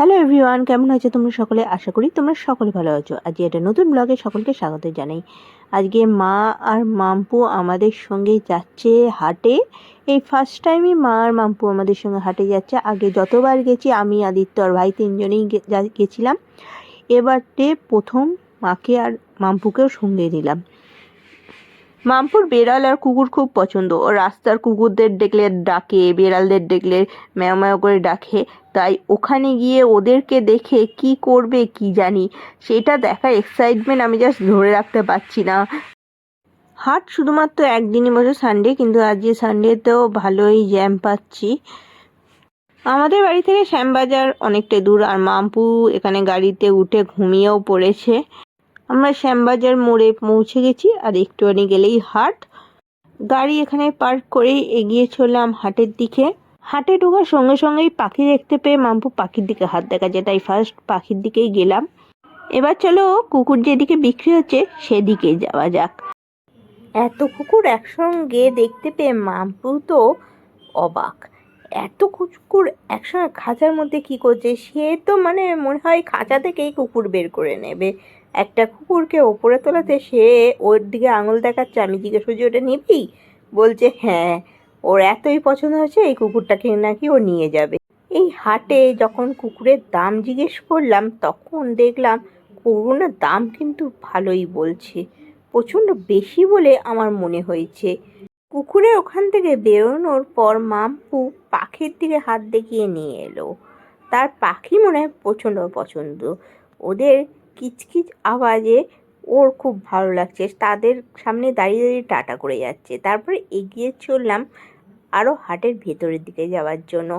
Hello everyone কেমন আছো তোমরা সকলে? আশা করি তোমরা সকলে ভালো আছো। আজকে একটা নতুন ব্লগে সকলকে স্বাগত জানাই। আজকে মা আর মাম্পু আমাদের সঙ্গে যাচ্ছে হাটে। এই ফার্স্ট টাইমই মা আর মাম্পু আমাদের সঙ্গে হাটে যাচ্ছে। আগে যতবার গেছি, আমি, আদিত্য আর ভাই তিনজনেই গেছিলাম। এবারটে প্রথম মাকে আর মাম্পুকেও সঙ্গে নিলাম মামপুর বেড়াল আর কুকুর খুব পছন্দ। ও রাস্তার কুকুরদের দেখলে ডাকে, বেড়ালদের দেখলে ম্যাও ম্যাও করে ডাকে। তাই ওখানে গিয়ে ওদেরকে দেখে কি করবে কি জানি, সেটা দেখা এক্সাইটমেন্ট আমি জাস্ট ধরে রাখতে পারছি না। হাট শুধুমাত্র একদিনই বসে সানডে কিন্তু আজকে সানডেতেও ভালোই জ্যাম পাচ্ছি। আমাদের বাড়ি থেকে শ্যামবাজার অনেকটাই দূর, আর মাম্পু এখানে গাড়িতে উঠে ঘুমিয়েও পড়েছে। আমরা শ্যামবাজার মোড়ে পৌঁছে গেছি আর একটুখানি গেলেই হাট। গাড়ি এখানে পার্ক করেই এগিয়ে চললাম হাটের দিকে। হাটে ঢোকার সঙ্গে সঙ্গেই পাখি দেখতে পেয়ে মাম্পু পাখির দিকে হাত দেখাচ্ছে, তাই ফার্স্ট পাখির দিকেই গেলাম। এবার চলো কুকুর যেদিকে বিক্রি হচ্ছে সেদিকে যাওয়া যাক। এত কুকুর একসঙ্গে দেখতে পেয়ে মাম্পু তো অবাক। এত কুকুর একসঙ্গে খাঁচার মধ্যে কি করছে? সে তো মানে মনে হয় খাঁচা থেকেই কুকুর বের করে নেবে। একটা কুকুরকে ওপরে তোলাতে সে ওর দিকে আঙুল দেখাচ্ছে। আমি জিজ্ঞেস করছি, ওটা নিবি? বলছে হ্যাঁ। ওর এতই পছন্দ হয়েছে, এই কুকুরটাকে নাকি ও নিয়ে যাবে। এই হাটে যখন কুকুরের দাম জিজ্ঞেস করলাম, তখন দেখলাম কুকুরের দাম কিন্তু ভালোই বলছে, প্রচণ্ড বেশি বলে আমার মনে হয়েছে। কুকুরের ওখান থেকে বেরোনোর পর মাম্পু পাখির দিকে হাত দেখিয়ে নিয়ে এলো। তার পাখি মনে হয় প্রচণ্ড পছন্দ। ওদের কিচকিচ আওয়াজে ওর খুব ভালো লাগছে। তাদের সামনে দাঁড়িয়ে দাঁড়িয়ে টাটা করে যাচ্ছে। তারপরে এগিয়ে চললাম আরও হাটের ভেতরের দিকে যাওয়ার জন্য।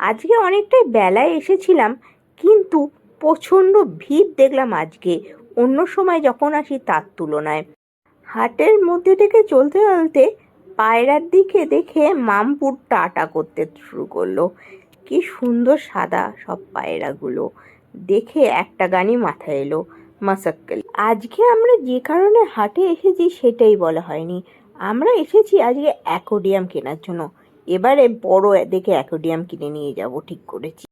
আজকে অনেকটাই বেলায় এসেছিলাম, কিন্তু প্রচণ্ড ভিড় দেখলাম আজকে। অন্য সময় যখন আসি তার তুলনায়। হাটের মধ্যে থেকে চলতে চলতে পায়রার দিকে দেখে মামপুর টাটা করতে শুরু করল। কি সুন্দর সাদা সব পায়রাগুলো। দেখে একটা গানই মাথায় এলো, মাসাক্কেল। আজকে আমরা যে কারণে হাটে এসেছি সেটাই বলা হয়নি। আমরা এসেছি আজকে অ্যাকোডিয়াম কেনার জন্য। এবারে বড় দেখে অ্যাকোডিয়াম কিনে নিয়ে যাব, ঠিক করেছি।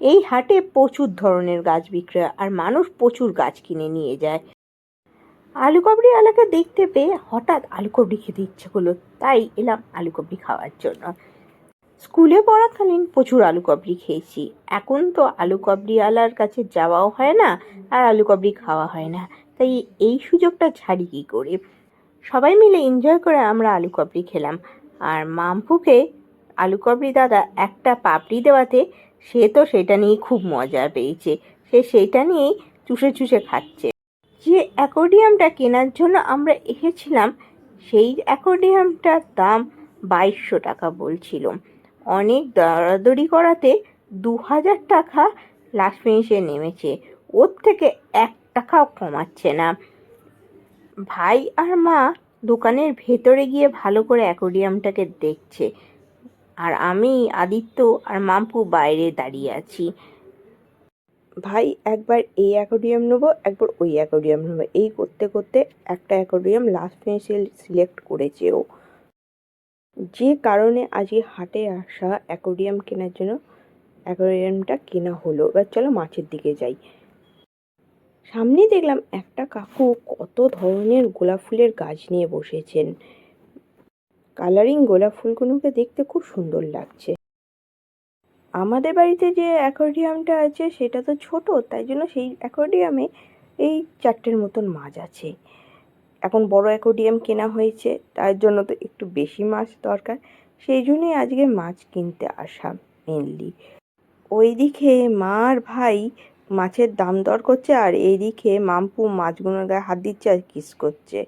এই হাটে প্রচুর ধরনের গাছ বিক্রয় আর মানুষ প্রচুর গাছ কিনে নিয়ে যায়। আলু কাবড়ি আলাকে দেখতে পেয়ে হঠাৎ আলু কাবড়ি খেতে ইচ্ছে করল, তাই এলাম আলু কাবড়ি খাওয়ার জন্য। স্কুলে পড়াকালীন প্রচুর আলু খেয়েছি। এখন তো আলু কাবড়িওয়ালার কাছে যাওয়াও হয় না, আর আলু কাবড়ি খাওয়া হয় না। তাই এই সুযোগটা ছাড়ি কী করে? সবাই মিলে এনজয় করে আমরা আলু কাবড়ি খেলাম। আর মাম্পুকে আলু দাদা একটা পাপড়ি দেওয়াতে সে তো সেটা নিয়ে খুব মজা পেয়েছে। সে সেটা নিয়েই চুষে চুষে খাচ্ছে। যে অ্যাকোডিয়ামটা কেনার জন্য আমরা এসেছিলাম, সেই অ্যাকোডিয়ামটার দাম বাইশশো টাকা বলছিল। অনেক দরাদরি করাতে দু হাজার টাকা লাস্ট ফিনিশে নেমেছে। ওর থেকে এক টাকাও কমাচ্ছে না। ভাই আর মা দোকানের ভেতরে গিয়ে ভালো করে অ্যাকোডিয়ামটাকে দেখছে। আর আমি, আদিত্য আর মাম্পু বাইরে দাঁড়িয়ে আছি। ভাই, একবার এই অ্যাকোডিয়াম নেব, একবার ওই অ্যাকোডিয়াম নেব। এই করতে করতে একটা অ্যাকোডিয়াম লাস্ট ফিনিশে সিলেক্ট করেছে ও। যে কারণে আজকে হাটে আসা অ্যাকোরিয়াম কেনার জন্য অ্যাকোরিয়ামটা কেনা হলো। এবার চলো মাছের দিকে যাই। সামনে দেখলাম একটা কাকু কত ধরনের গোলাপ ফুলের গাছ নিয়ে বসেছেন। কালারিং গোলাপ ফুলগুলোকে দেখতে খুব সুন্দর লাগছে। আমাদের বাড়িতে যে অ্যাকোরিয়ামটা আছে সেটা তো ছোট, তাই জন্য সেই অ্যাকোরিয়ামে এই চারটের মতন মাছ আছে। এখন বড় অ্যাকোডিয়াম কেনা হয়েছে, তার জন্য তো একটু বেশি মাছ দরকার। সেই জন্যই আজকে মাছ কিনতে আসা মেনলি ওইদিকে মা আর ভাই মাছের দাম দর করছে আর এইদিকে মাম্পু মাছগুলোর গায়ে হাত দিচ্ছে আর কিস করছে।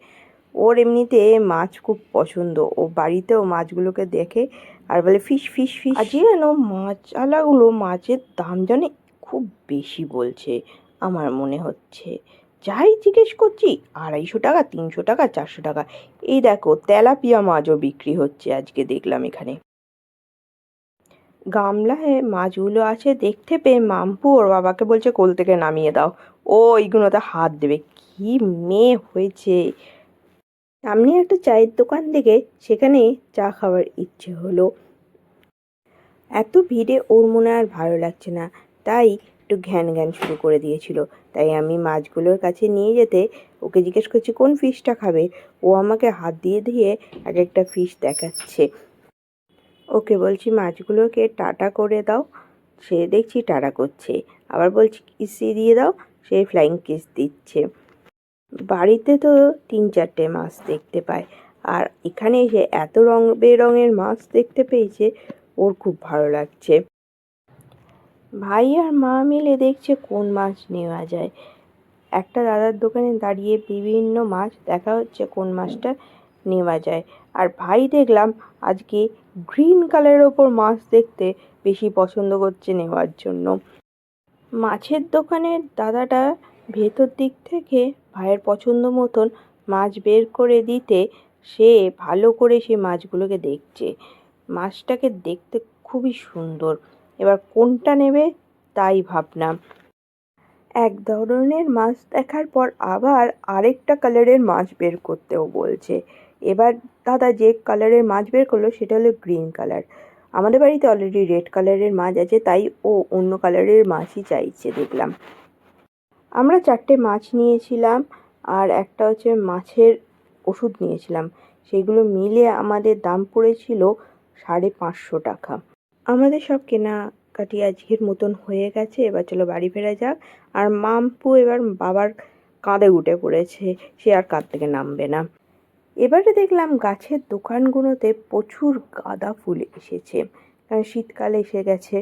ওর এমনিতে মাছ খুব পছন্দ। ও বাড়িতেও মাছগুলোকে দেখে আর বলে ফিশ ফিশ ফিশ আজকে যেন মাছওয়ালাগুলো মাছের দাম জানে খুব বেশি বলছে, আমার মনে হচ্ছে। যাই জিজ্ঞেস করছি, আড়াইশো টাকা, তিনশো টাকা, চারশো টাকা। এই দেখো, তেলাপিয়া মাছও বিক্রি হচ্ছে আজকে দেখলাম এখানে। গামলায় মাছগুলো আছে, দেখতে পেয়ে মাম্পু ওর বাবাকে বলছে, কোল থেকে নামিয়ে দাও। ও এইগুলোতে হাত দেবে। কি মেয়ে হয়েছে। সামনে একটা চায়ের দোকান দেখে সেখানে চা খাওয়ার ইচ্ছে হলো। এত ভিড়ে ওর মনে আর ভালো লাগছে না। তাই একটু ঘ্যান ঘ্যান শুরু করে দিয়েছিল। তাই আমি মাছগুলোর কাছে নিয়ে যেতে ওকে জিজ্ঞেস করছি, কোন ফিশটা খাবে? ও আমাকে হাত দিয়ে দিয়ে এক একটা ফিশ দেখাচ্ছে। ওকে বলছি, মাছগুলোকে টাটা করে দাও। সে দেখছি টাটা করছে। আবার বলছি, কিসি দিয়ে দাও। সে ফ্লাইং কিস দিচ্ছে। বাড়িতে তো তিন চারটে মাছ দেখতে পায়। আর এখানে এসে এত রং বেরঙের মাছ দেখতে পেয়েছে, ওর খুব ভালো লাগছে। ভাই আর মা মিলে দেখছে কোন মাছ নেওয়া যায়। একটা দাদার দোকানে দাঁড়িয়ে বিভিন্ন মাছ দেখা হচ্ছে কোন মাছটা নেওয়া যায়। আর ভাই দেখলাম আজকে গ্রিন কালারের ওপর মাছ দেখতে বেশি পছন্দ করছে নেওয়ার জন্য। মাছের দোকানের দাদাটা ভেতর দিক থেকে ভাইয়ের পছন্দ মতন মাছ বের করে দিতে সে ভালো করে সে মাছগুলোকে দেখছে। মাছটাকে দেখতে খুবই সুন্দর। এবার কোনটা নেবে তাই ভাবনা এক ধরনের মাছ দেখার পর আবার আরেকটা কালারের মাছ বের করতেও বলছে। এবার দাদা যে কালারের মাছ বের করল সেটা হলো গ্রিন কালার। আমাদের বাড়িতে অলরেডি রেড কালারের মাছ আছে, তাই ও অন্য কালারের মাছই চাইছে দেখলাম। আমরা চারটে মাছ নিয়েছিলাম আর একটা হচ্ছে মাছের ওষুধ নিয়েছিলাম। সেগুলো মিলে আমাদের দাম পড়েছিল সাড়ে পাঁচশো টাকা। আমাদের সব কেনাকাটি আজকের মতন হয়ে গেছে। এবার চলো বাড়ি ফেরা যাক। আর মাম্পু এবার বাবার কাঁধে উঠে পড়েছে। সে আর কাঁধ থেকে নামবে না। এবারে দেখলাম গাছের দোকানগুলোতে প্রচুর গাঁদা ফুল এসেছে। কারণ শীতকালে এসে গেছে।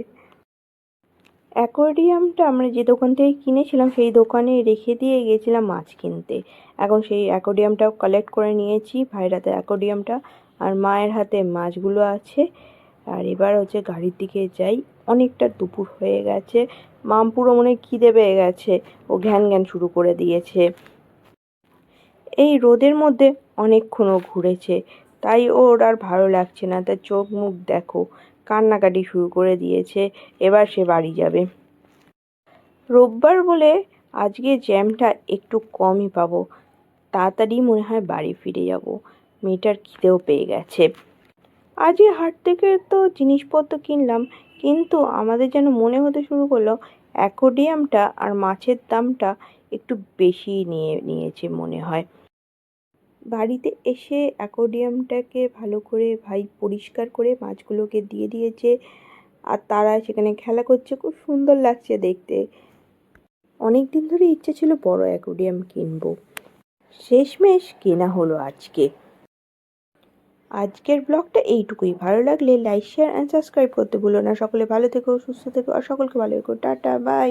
অ্যাকোয়ারিয়ামটা আমরা যে দোকান থেকে কিনেছিলাম, সেই দোকানে রেখে দিয়ে গেছিলাম মাছ কিনতে। এখন সেই অ্যাকোয়ারিয়ামটাও কালেক্ট করে নিয়েছি। ভাইয়ের হাতে অ্যাকোয়ারিয়ামটা আর মায়ের হাতে মাছগুলো আছে। আর এবার হচ্ছে গাড়ির দিকে যাই। অনেকটা দুপুর হয়ে গেছে। মাম পুরো মনে খিদে পেয়ে গেছে। ও ঘ্যান ঘ্যান শুরু করে দিয়েছে। এই রোদের মধ্যে অনেকক্ষণ ও ঘুরেছে। তাই ওর আর ভালো লাগছে না। তার চোখ মুখ দেখো। কান্নাকাটি শুরু করে দিয়েছে। এবার সে বাড়ি যাবে। রোববার বলে আজকে জ্যামটা একটু কমই পাবো। তাড়াতাড়ি মনে হয় বাড়ি ফিরে যাব। মেয়েটার খিদেও পেয়ে গেছে। আজকে হাট থেকে তো জিনিসপত্র কিনলাম, কিন্তু আমাদের যেন মনে হতে শুরু করল অ্যাকোডিয়ামটা আর মাছের দামটা একটু বেশি নিয়ে, নিয়েছে মনে হয়। বাড়িতে এসে অ্যাকোডিয়ামটাকে ভালো করে ভাই পরিষ্কার করে মাছগুলোকে দিয়ে দিয়েছে আর তারা সেখানে খেলা করছে, খুব সুন্দর লাগছে দেখতে। অনেক দিন ধরে ইচ্ছে ছিল বড় অ্যাকোডিয়াম কিনবো। শেষমেশ কেনা হলো আজকে। আজকের ব্লগটা এইটুকুই। ভালো লাগলে লাইক শেয়ার অ্যান্ড সাবস্ক্রাইব করতে ভুলো না। সকলে ভালো থেকো, সুস্থ থেকো, আর সকলকে ভালো থেকো। Tata bye